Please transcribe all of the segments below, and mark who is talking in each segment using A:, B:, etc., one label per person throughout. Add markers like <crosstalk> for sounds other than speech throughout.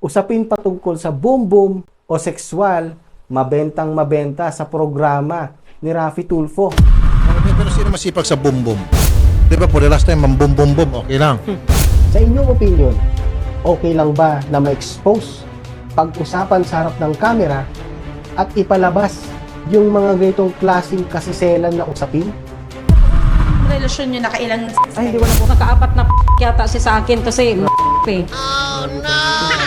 A: Usapin patungkol sa boom boom o sexual, mabentang mabenta sa programa ni Rafi Tulfo.
B: Pero sino masipag sa boom boom? Di ba, for the last time, boom boom boom, okay lang.
A: Sa inyong opinion, okay lang ba na ma-expose pag-usapan sa harap ng kamera at ipalabas yung mga ganitong klaseng kasiselan na usapin?
C: relasyon nyo nakailang
A: Ay, hindi wala po.
D: Nakaapat na yata si sa akin kasi eh.
B: Ma'am,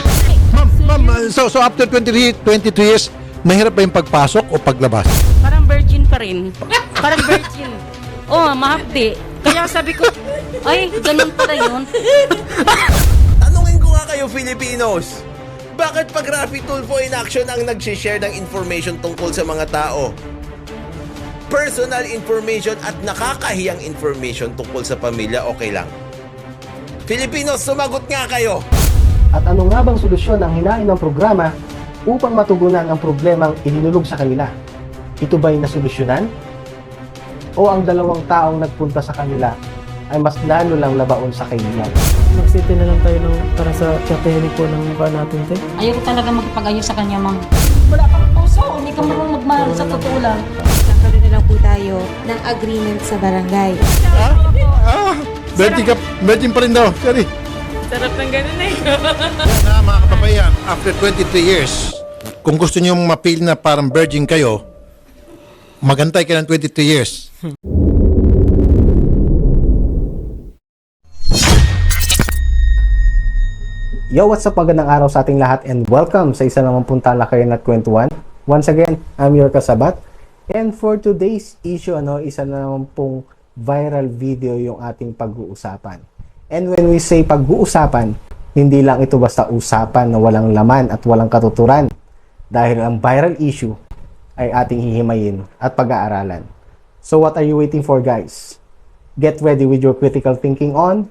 B: ma'am, so, so after 23, 23 years, mahirap ba yung pagpasok o paglabas?
D: Parang virgin pa rin. Parang virgin. Oo, oh, mahapdi. Kaya sabi ko, ay, ganun pala yun.
E: Tanungin ko nga kayo, Filipinos. Bakit pag Rafi Tulfo in action ang nag-share ng information tungkol sa mga tao? Personal information at nakakahiyang information tungkol sa pamilya, okay lang. Filipinos, sumagot nga kayo!
A: At ano nga bang solusyon ang hinain ng programa upang matugunan ang problemang inilulog sa kanila? Ito ba'y nasolusyonan? O ang dalawang taong nagpunta sa kanila ay mas lalo lang labaon sa kaibigan?
F: Mag-city na lang tayo ng, para sa strategy po ng mukha natin, te.
D: Ayaw ko talaga magpag-ayos sa kanya, ma'am. Wala kang puso. Hindi ka marunong magmahal sa totoo lang.
G: Nagkaroon na lang po tayo ng agreement sa barangay.
B: Ah, virgin, ka, virgin pa rin daw. Sorry.
C: Sarap ng ganun eh.
B: na mga kababayan, after 23 years, kung gusto niyo mapil na parang virgin kayo, magantay ka ng 23 years.
A: Yo, what's up? Magandang araw sa ating lahat and welcome sa isa naman pong talakayan at kwentuhan. Once again, I'm your kasabat. And for today's issue, ano, isa na naman pong viral video yung ating pag-uusapan. And when we say pag-uusapan, hindi lang ito basta usapan na walang laman at walang katuturan. Dahil ang viral issue ay ating hihimayin at pag-aaralan. So what are you waiting for guys? Get ready with your critical thinking on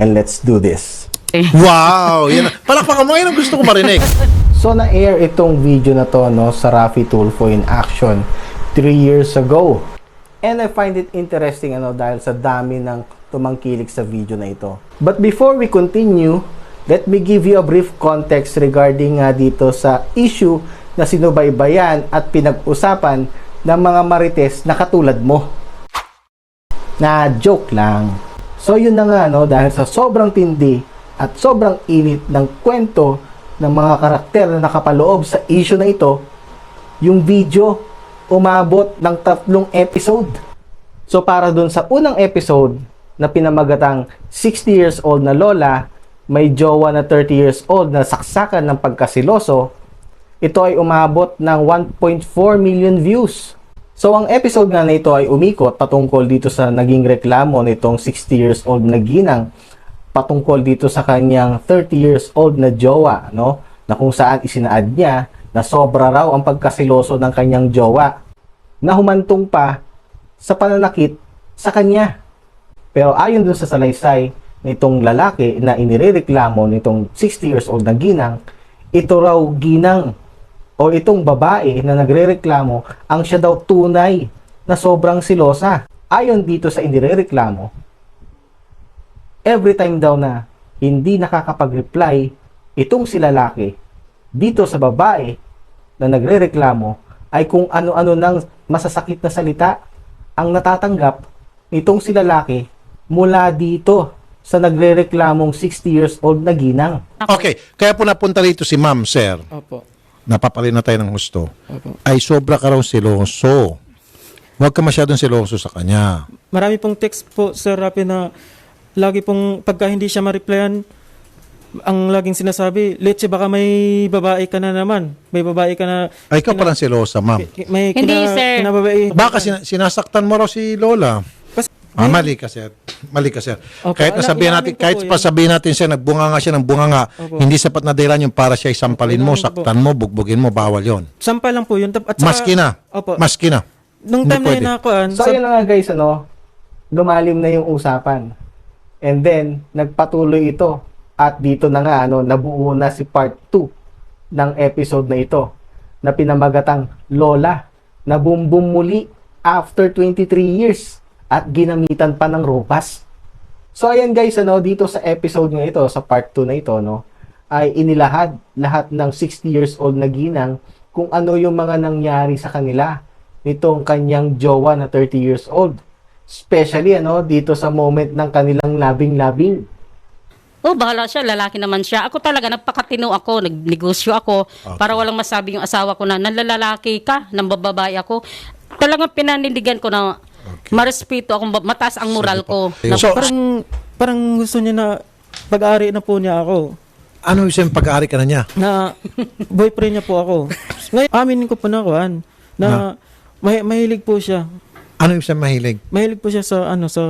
A: and let's do this. <laughs>
B: Wow! Yan, palakpakan mo, yan ang gusto ko marinig. <laughs>
A: So na-air itong video na to no sa Rafi Tulfo in action 3 years ago. And I find it interesting ano dahil sa dami ng tumangkilik sa video na ito. But before we continue, let me give you a brief context regarding nga dito sa issue na sinubaybayan at pinag-usapan ng mga marites na katulad mo. Na joke lang. So yun na nga no dahil sa sobrang tindi at sobrang init ng kwento ng mga karakter na nakapaloob sa issue na ito, yung video umabot ng tatlong episode. So para dun sa unang episode na pinamagatang 60 years old na lola, may jowa na 30 years old na saksakan ng pagkasiloso, ito ay umabot ng 1.4 million views. So ang episode nga na ito ay umikot patungkol dito sa naging reklamo nitong 60 years old na ginang patungkol dito sa kanyang 30 years old na jowa, no? Na kung saan isinaad niya na sobra raw ang pagkasiloso ng kanyang jowa na humantong pa sa pananakit sa kanya. Pero ayon dun sa salaysay nitong lalaki na inirereklamo nitong 60 years old na ginang, ito raw ginang o itong babae na nagrereklamo ang siya daw tunay na sobrang silosa. Ayon dito sa inirereklamo, every time daw na hindi nakakapag-reply itong si lalaki dito sa babae na nagrereklamo ay kung ano-ano nang masasakit na salita ang natatanggap nitong si lalaki mula dito sa nagrereklamong 60 years old na ginang.
B: Okay, kaya po napunta rito si ma'am, sir.
F: Opo.
B: Napapalin na tayo ng gusto.
F: Opo.
B: Ay sobra ka raw siloso. Huwag ka masyadong siloso sa kanya.
F: Marami pong text po, Sir Rapi, na lagi pong pagka hindi siya ma-replyan, ang laging sinasabi, Leche, baka may babae ka na naman. May babae ka na...
B: Ay, ikaw palang silosa, ma'am.
F: May
D: Hindi, sir.
F: kinababae.
B: Baka sina- sinasaktan mo raw si Lola. Ah, mali ka, sir. Mali ka, sir.
F: Opo,
B: kahit nasabihin
F: inamin
B: natin,
F: ko
B: kahit
F: po
B: pa
F: yun.
B: sabihin natin, sir, nagbunga nga siya ng bunga nga,
F: Opo.
B: hindi sapat na dahilan yung para siya isampalin mo,
F: Opo, inamin ko po.
B: saktan mo, bugbugin mo, bawal yon.
F: Sampa lang po yun. Tap- At saka,
B: Maski na.
F: Opo.
B: Maski na.
F: Nung
B: Hindi
F: time na
B: pwede.
F: yun nakuan,
A: So ayun na nga guys, ano, lumalim na yung usapan. And then, nagpatuloy ito. At dito na nga, ano, nabuo na si part 2 ng episode na ito na pinamagatang Lola na bumbum muli after 23 years at ginamitan pa ng ropas. So ayan guys, ano, dito sa episode nga ito, sa part 2 na ito, no, ay inilahad lahat ng 60 years old na ginang kung ano yung mga nangyari sa kanila nitong kanyang jowa na 30 years old. Especially ano dito sa moment ng kanilang labing-labing.
D: Oh, bahala siya, lalaki naman siya. Ako talaga, nagpakatino ako, nagnegosyo ako, para walang masabi yung asawa ko na, nanlalaki ka, nang bababae ako. Talagang pinanindigan ko na marespeto akong ba- mataas ang moral ko. Na,
B: So,
F: Parang, parang gusto niya na pag-ari na po niya ako.
B: ano yung siyang pag-aari ka na niya?
F: Na boyfriend niya po ako. Ngayon, aminin ko po na kuhan. Na may, mahilig po siya.
B: Ano yung siyang mahilig?
F: Mahilig po siya sa ano sa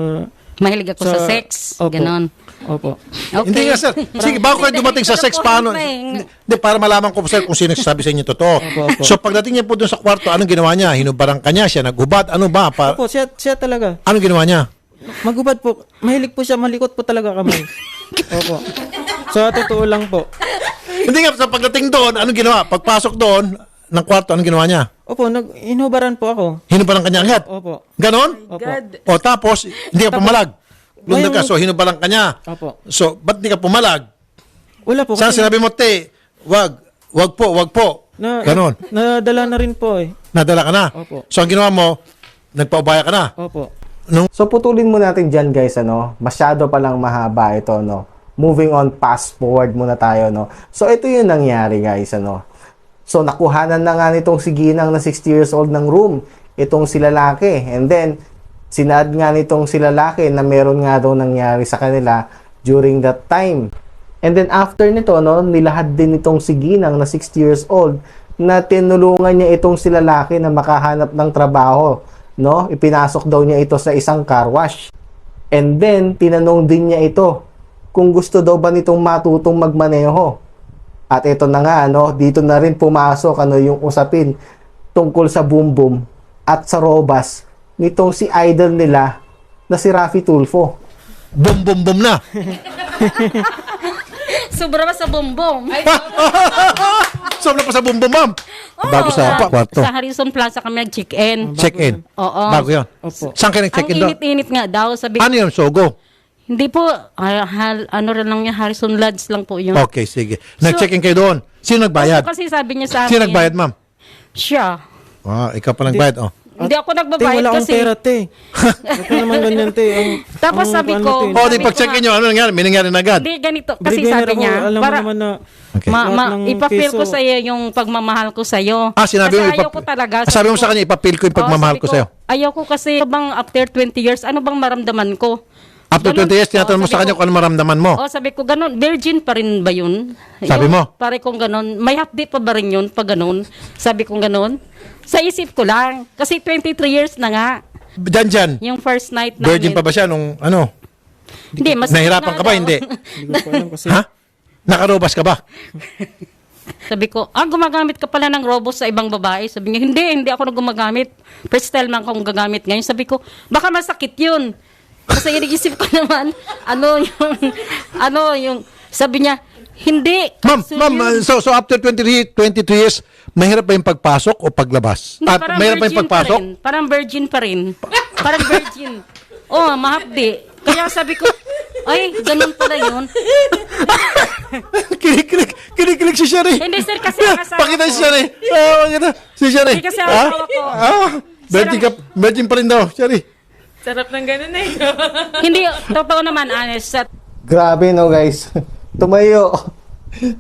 D: mahilig ako sa,
F: Sa-
D: sex,
F: Opo.
D: ganon.
F: Opo.
D: Okay.
B: Hindi nga sir. Sige, bago kayo dumating sa sex, paano? Hindi, para malaman ko sir kung sino nagsasabi sa inyo totoo.
F: Opo, opo.
B: So pagdating niya po doon sa kwarto, anong ginawa niya? Hinubarang ka niya, siya naghubad, ano ba? Pa,
F: Opo, siya, siya talaga.
B: anong ginawa niya?
F: Magubad po. Mahilig po siya, malikot po talaga kamay. <laughs> Opo. Sa totoo lang po.
B: Hindi nga, sa pagdating doon, anong ginawa? Pagpasok doon ng kwarto, anong ginawa niya?
F: Opo, nag inubaran po ako.
B: Hinubarang ka niya agad?
F: Opo.
B: Ganon?
F: Opo.
B: O tapos, hindi ka pumalag. Lundag ka, so hinubarang ka niya.
F: Opo.
B: So, ba't hindi ka pumalag?
F: Wala po.
B: Saan
F: kasi
B: sinabi mo, te, wag, wag po, wag po.
F: na,
B: Ganon.
F: Nadala na rin po eh.
B: Nadala ka na.
F: Opo.
B: So, ang ginawa mo, nagpaubaya ka na.
F: Opo.
A: So putulin mo natin dyan guys ano, masyado palang mahaba ito no. Moving on, fast forward muna tayo no. So ito yung nangyari guys ano. So nakuhanan na nga nitong si Ginang na 60 years old ng room, itong si lalaki. And then sinaad nga nitong si lalaki na meron nga daw nangyari sa kanila during that time. And then after nito no, nilahad din itong si Ginang na 60 years old na tinulungan niya itong si lalaki na makahanap ng trabaho no? Ipinasok daw niya ito sa isang car wash. And then, tinanong din niya ito kung gusto daw ba nitong matutong magmaneho. At ito na nga, ano, dito na rin pumasok ano, yung usapin tungkol sa boom boom at sa robas nitong si idol nila na si Rafi Tulfo.
B: Boom, boom, boom na. <laughs>
D: Sobra ba sa bumbong?
B: Sobra pa sa boom, <laughs> boom, ma'am. Bago sa kwarto.
D: Sa Harrison Plaza kami nag-check-in.
B: Check-in.
D: Oo.
B: Bago yun.
F: Opo.
B: Saan ka
D: Ang
B: nag-check-in doon?
D: init-init nga daw. Sabi
B: Ano yun, Sogo?
D: Hindi po, ah, hal- ano rin lang yan, Harrison Lodge lang po yun.
B: Okay, sige. Nag-check-in kayo doon. Sino nagbayad?
D: Kasi sabi niya sa akin,
B: Sino nagbayad, ma'am?
D: Siya.
B: Ah, ikaw pa nagbayad, oh.
D: Hindi ako
F: Te,
D: nagbabayad
F: wala akong
D: kasi.
F: pera, te. <laughs> Ito naman ganyan, te. Ang,
D: Tapos
F: ang
D: sabi
F: ano,
D: ko,
F: te,
B: Oh, di
D: Sabi ko
B: pag-check-in
D: nga-
B: nyo, ano nangyari? May nangyari na agad.
D: Hindi, ganito. Kasi
F: breadwinner
D: sabi
F: ako,
D: niya,
F: alam mo
D: para
F: naman na
B: Okay.
D: ma, ma,
F: Lahat ng
D: ipapil ko
F: piso.
D: sa iyo yung pagmamahal ko sa iyo.
B: Ah, sinabi
D: kasi
B: mo,
D: ayaw
B: ipap-
D: ko talaga.
B: Ah, sabi mo sa kanya, ipapil ko yung
D: Oo,
B: pagmamahal
D: sabi
B: ko sa'yo.
D: Ayaw ko kasi bang after 20 years, ano bang maramdaman ko?
B: After
D: Ganun.
B: 20 years, tinatanong
D: Oo,
B: mo sa
D: sabi
B: kanya
D: ko-
B: kung ano maramdaman mo.
D: Oh, sabi ko, ganun, virgin pa rin ba yun?
B: Sabi
D: Yung
B: mo?
D: Pare kong ganun. May update pa ba rin yun pag ganun? Sabi kong ganun. Sa isip ko lang. Kasi 23 years na nga.
B: Diyan, dyan.
D: Yung first night namin.
B: Virgin pa ba siya nung ano?
D: Hindi, mas
B: Nahirapan ka ba? Hindi.
F: Hindi ko <laughs> po alam kasi.
B: Ha? Nakarobas ka ba?
D: Sabi ko, ah, gumagamit ka pala ng robot sa ibang babae. Sabi niya, hindi, hindi ako na gumagamit. First time lang akong gagamit ngayon. Sabi ko, baka masakit yun. Kasi iniisip ko naman, ano yung, ano yung, sabi niya, hindi.
B: Ma'am,
D: So,
B: ma'am,
D: yun-
B: uh, so, so after 23, 23 years, mahirap ba yung pagpasok o paglabas?
D: Hindi,
B: At
D: parang
B: mahirap ba yung pagpasok?
D: Pa rin. Parang virgin pa rin. parang virgin. Oh, mahapdi. Kaya sabi ko, ay, ganun pala yun. <laughs>
B: kinikilig, kinikilig si Sherry.
D: Hindi, sir, kasi ang asawa
B: Pakita si
D: ko-
B: Sherry. Ah, pakita. Si Sherry.
D: Hindi, kasi ang
B: Ah?
D: asawa ko.
B: Ah, virgin, ka, virgin pa rin daw, Sherry.
C: Sarap ng ganun eh. <laughs>
D: Hindi, totoo naman, honest. Sa
A: Grabe no guys. Tumayo.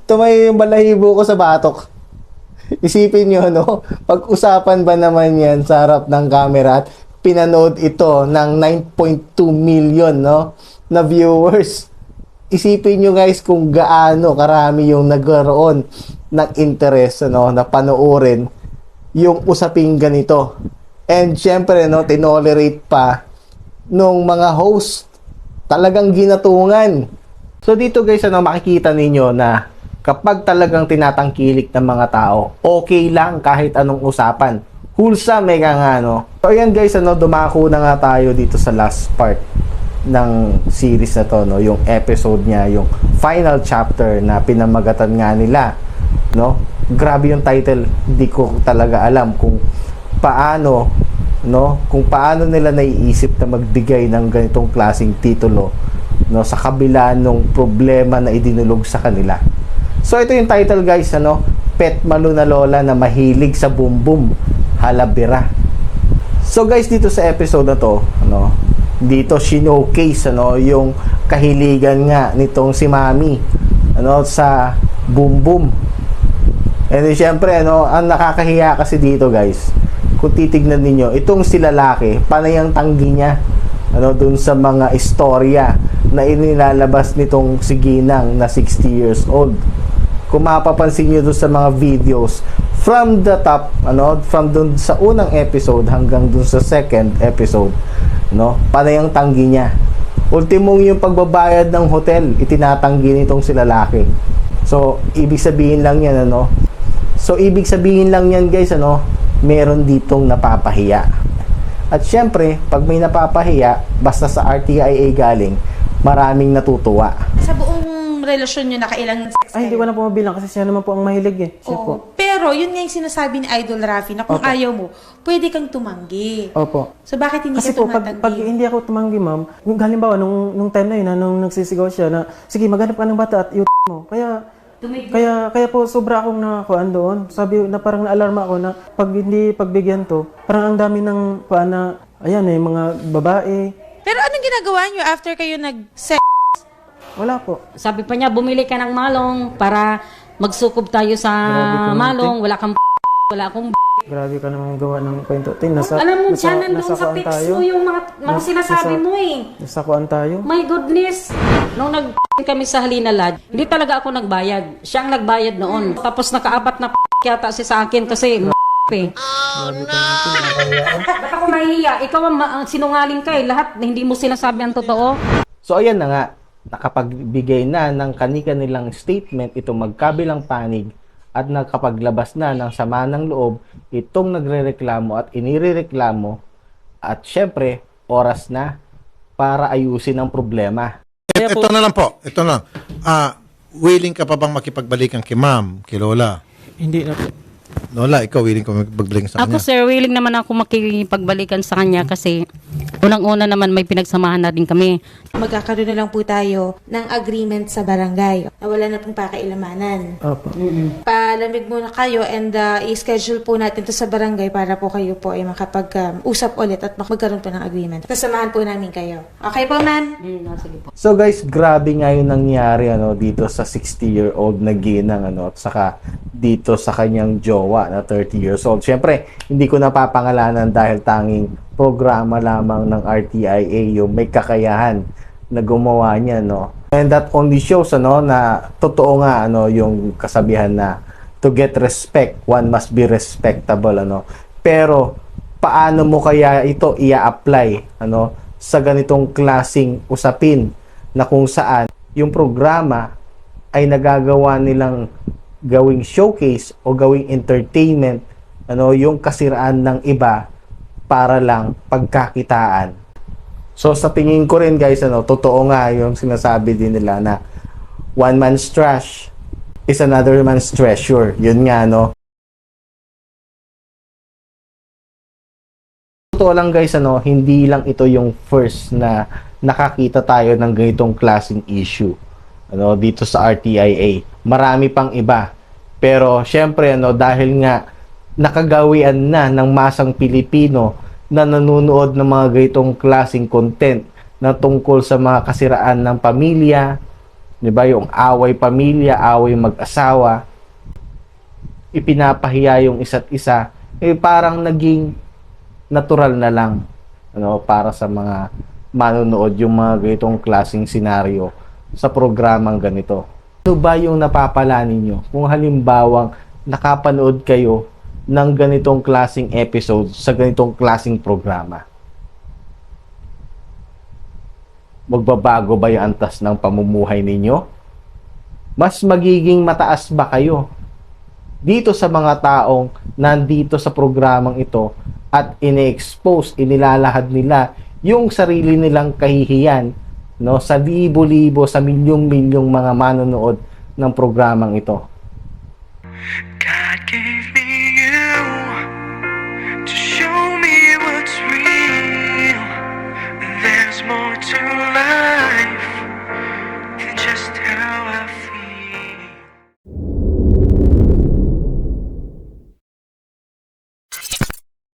A: Tumayo yung balahibo ko sa batok. Isipin nyo, no? Pag-usapan ba naman yan sa harap ng camera at pinanood ito ng 9.2 million, no? Na viewers. Isipin nyo guys kung gaano karami yung nagkaroon ng interest, no? Na panoorin yung usaping ganito. And syempre, no? Tinolerate pa nung mga host talagang ginatungan. So dito guys, ano, makikita ninyo na kapag talagang tinatangkilik ng mga tao, okay lang kahit anong usapan. Hulsa, mega nga, no? So ayan guys, ano, dumako na nga tayo dito sa last part ng series na to, no? Yung episode niya, yung final chapter na pinamagatan nga nila, no? Grabe yung title, hindi ko talaga alam kung paano no kung paano nila naiisip na magbigay ng ganitong klasing titulo no sa kabila ng problema na idinulog sa kanila So ito yung title guys, ano? Pet Malu na Lola na mahilig sa boom, halabira. So guys, dito sa episode na to, ano, dito showcase ano yung kahiligan nga nitong si Mami ano sa boom. And then, syempre, ano, ang nakakahiya kasi dito, guys, kung titignan ninyo, itong si lalaki, panay ang tanggi niya, ano, dun sa mga istorya na inilalabas nitong si Ginang na 60 years old. Kung mapapansin nyo dun sa mga videos, from the top, ano, from dun sa unang episode hanggang dun sa second episode, no, panay ang tanggi niya. Ultimong yung pagbabayad ng hotel, itinatanggi nitong si lalaki. So, ibig sabihin lang yan, ano, So, ibig sabihin lang yan guys, ano, meron ditong napapahiya. At syempre, pag may napapahiya, basta sa RTIA galing, maraming natutuwa.
H: Sa buong relasyon nyo, nakailang sex
F: Ay, hindi ko na po mabilang kasi siya naman po ang mahilig eh. Siya po.
H: Oo. Pero, yun nga yung sinasabi ni Idol Rafi na kung
F: Opo.
H: ayaw mo, pwede kang tumanggi.
F: Opo.
H: So, bakit hindi
F: Kasi
H: ka
F: po, pag,
H: tumatanggi?
F: pag hindi ako tumanggi, ma'am, yung halimbawa, nung, nung time na yun, na, nung nagsisigaw siya na, sige, maghanap ka ng bata at yung mo. Kaya, kaya, kaya po, sobra akong nakakuan doon. Sabi na parang naalarma ako na pag hindi pagbigyan to, parang ang dami ng kuan na, ayan eh, mga babae.
H: Pero anong ginagawa nyo after kayo nag-sex?
F: Wala po.
D: Sabi pa niya, bumili ka ng malong para magsukob tayo sa
F: Grabe
D: malong. Wala kang <laughs> wala akong
F: Grabe ka naman gawa ng kwento. Tin, nasa,
D: Alam mo,
F: nasa,
D: dyan nandun
F: nasa
D: sa text
F: tayo.
D: mo yung mga, mga
F: Nas-
D: sinasabi
F: nasa-
D: mo eh.
F: Nasa kuan tayo.
D: My goodness. Nung nag kami sa Halina Lodge, hindi talaga ako nagbayad. Siya ang nagbayad noon. Tapos nakaapat na <laughs> yata si sa akin kasi <laughs> eh. Ba't ako mahihiya? Ikaw ang, ma- ang sinungaling ka eh. Lahat hindi mo sinasabi ang totoo.
A: So, ayan na nga, nakapagbigay na ng kanika nilang statement itong magkabilang panig at nakapaglabas na ng sama ng loob itong nagrereklamo at inirereklamo at syempre, oras na para ayusin ang problema.
F: Kaya po,
B: Ito na lang po. Ito na lang. Ah, willing ka pa bang makipagbalikan kay ma'am, kay Lola?
F: hindi na po.
B: Lola, ikaw willing ka makipagbalikan sa
D: Ako
B: kanya?
D: sir, willing naman ako makipagbalikan sa kanya kasi unang-una naman may pinagsamahan na din kami.
G: Magkakaroon na lang po tayo ng agreement sa barangay na wala na pong pakailanmanan.
F: Opo.
G: Palamig muna kayo and uh, i-schedule po natin to sa barangay para po kayo po ay makapag-usap ulit at magkaroon po ng agreement. Kasamahan po namin kayo. Okay po, ma'am?
D: Sige po.
A: So guys, grabe nga yung nangyari ano dito sa 60-year-old na ginang ano at saka dito sa kanyang jowa na 30 years old. Siyempre, hindi ko napapangalanan dahil tanging programa lamang ng RTIA yung may kakayahan na gumawa niya no. And that only shows ano na totoo nga ano yung kasabihan na to get respect, one must be respectable ano. Pero paano mo kaya ito ia-apply ano sa ganitong klasing usapin na kung saan yung programa ay nagagawa nilang gawing showcase o gawing entertainment ano yung kasiraan ng iba para lang pagkakitaan. So sa tingin ko rin guys ano totoo nga yung sinasabi din nila na one man's trash is another man's treasure. Yun nga no. Totoo lang guys, ano, hindi lang ito yung first na nakakita tayo ng ganitong klaseng issue ano, dito sa RTIA. Marami pang iba. Pero syempre ano, dahil nga nakagawian na ng masang Pilipino na nanonood ng mga ganitong klaseng content na tungkol sa mga kasiraan ng pamilya, 'di ba, yung away pamilya, away mag-asawa, ipinapahiya yung isa't isa, eh parang naging natural na lang ano para sa mga manonood yung mga ganitong klaseng senaryo sa programang ganito. Ano ba yung napapala ninyo kung halimbawang nakapanood kayo ng ganitong klaseng episode sa ganitong klaseng programa? Magbabago ba yung antas ng pamumuhay ninyo? Mas magiging mataas ba kayo dito sa mga taong nandito sa programang ito at ine-expose, inilalahad nila yung sarili nilang kahihiyan no, sa libo-libo, sa milyong-milyong mga manonood ng programang ito. God